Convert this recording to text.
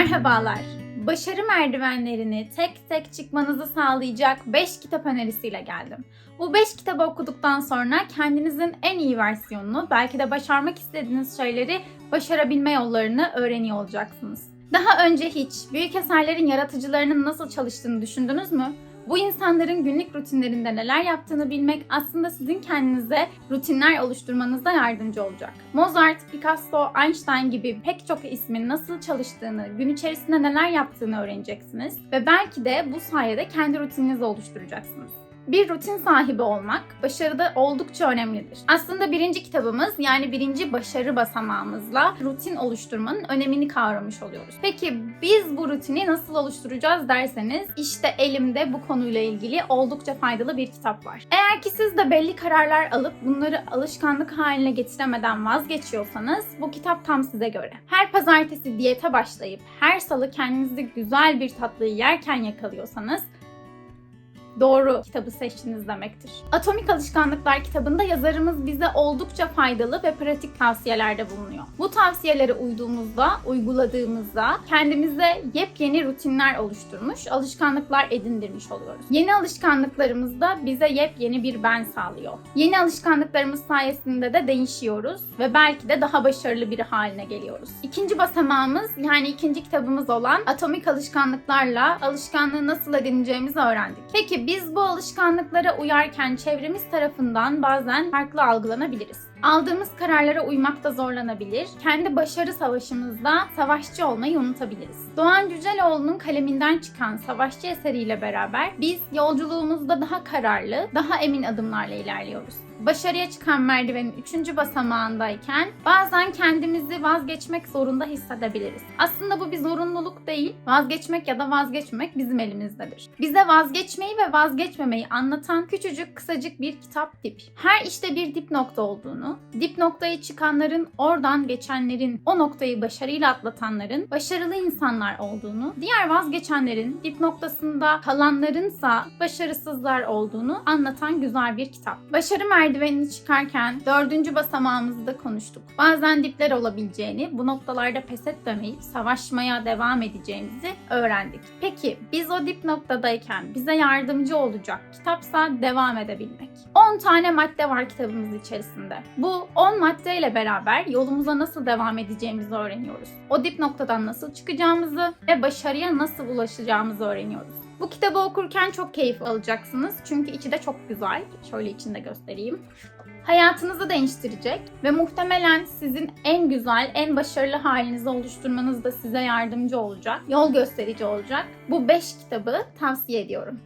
Merhabalar. Başarı merdivenlerini tek tek çıkmanızı sağlayacak 5 kitap önerisiyle geldim. Bu 5 kitabı okuduktan sonra kendinizin en iyi versiyonunu, belki de başarmak istediğiniz şeyleri başarabilme yollarını öğreniyor olacaksınız. Daha önce hiç büyük eserlerin yaratıcılarının nasıl çalıştığını düşündünüz mü? Bu insanların günlük rutinlerinde neler yaptığını bilmek aslında sizin kendinize rutinler oluşturmanıza yardımcı olacak. Mozart, Picasso, Einstein gibi pek çok ismin nasıl çalıştığını, gün içerisinde neler yaptığını öğreneceksiniz ve belki de bu sayede kendi rutininizi oluşturacaksınız. Bir rutin sahibi olmak başarıda oldukça önemlidir. Aslında birinci kitabımız yani birinci başarı basamağımızla rutin oluşturmanın önemini kavramış oluyoruz. Peki biz bu rutini nasıl oluşturacağız derseniz işte elimde bu konuyla ilgili oldukça faydalı bir kitap var. Eğer ki siz de belli kararlar alıp bunları alışkanlık haline getiremeden vazgeçiyorsanız bu kitap tam size göre. Her pazartesi diyete başlayıp her salı kendinizi güzel bir tatlıyı yerken yakalıyorsanız doğru kitabı seçtiniz demektir. Atomik Alışkanlıklar kitabında yazarımız bize oldukça faydalı ve pratik tavsiyelerde bulunuyor. Bu tavsiyelere uyduğumuzda, uyguladığımızda kendimize yepyeni rutinler oluşturmuş, alışkanlıklar edindirmiş oluyoruz. Yeni alışkanlıklarımız da bize yepyeni bir ben sağlıyor. Yeni alışkanlıklarımız sayesinde de değişiyoruz ve belki de daha başarılı biri haline geliyoruz. İkinci basamağımız yani ikinci kitabımız olan Atomik Alışkanlıklarla alışkanlığı nasıl edineceğimizi öğrendik. Peki biz bu alışkanlıklara uyarken çevremiz tarafından bazen farklı algılanabiliriz. Aldığımız kararlara uymakta zorlanabilir, kendi başarı savaşımızda savaşçı olmayı unutabiliriz. Doğan Cüceloğlu'nun kaleminden çıkan Savaşçı eseriyle beraber biz yolculuğumuzda daha kararlı, daha emin adımlarla ilerliyoruz. Başarıya çıkan merdivenin 3. basamağındayken bazen kendimizi vazgeçmek zorunda hissedebiliriz. Aslında bu bir zorunluluk değil, vazgeçmek ya da vazgeçmek bizim elimizdedir. Bize vazgeçmeyi ve vazgeçmemeyi anlatan küçücük kısacık bir kitap dip. Her işte bir dip nokta olduğunu, dip noktaya çıkanların, oradan geçenlerin, o noktayı başarıyla atlatanların başarılı insanlar olduğunu, diğer vazgeçenlerin dip noktasında kalanlarınsa başarısızlar olduğunu anlatan güzel bir kitap. Başarı merdivenini çıkarken dördüncü basamağımızda konuştuk. Bazen dipler olabileceğini, bu noktalarda pes etmemeyip savaşmaya devam edeceğimizi öğrendik. Peki biz o dip noktadayken bize yardımcı olacak kitapsa devam edebilmek. 10 tane madde var kitabımız içerisinde. Bu 10 maddeyle beraber yolumuza nasıl devam edeceğimizi öğreniyoruz. O dip noktadan nasıl çıkacağımızı ve başarıya nasıl ulaşacağımızı öğreniyoruz. Bu kitabı okurken çok keyif alacaksınız. Çünkü içi de çok güzel. Şöyle içinde göstereyim. Hayatınızı değiştirecek ve muhtemelen sizin en güzel, en başarılı halinizi oluşturmanız da size yardımcı olacak, yol gösterici olacak. Bu 5 kitabı tavsiye ediyorum.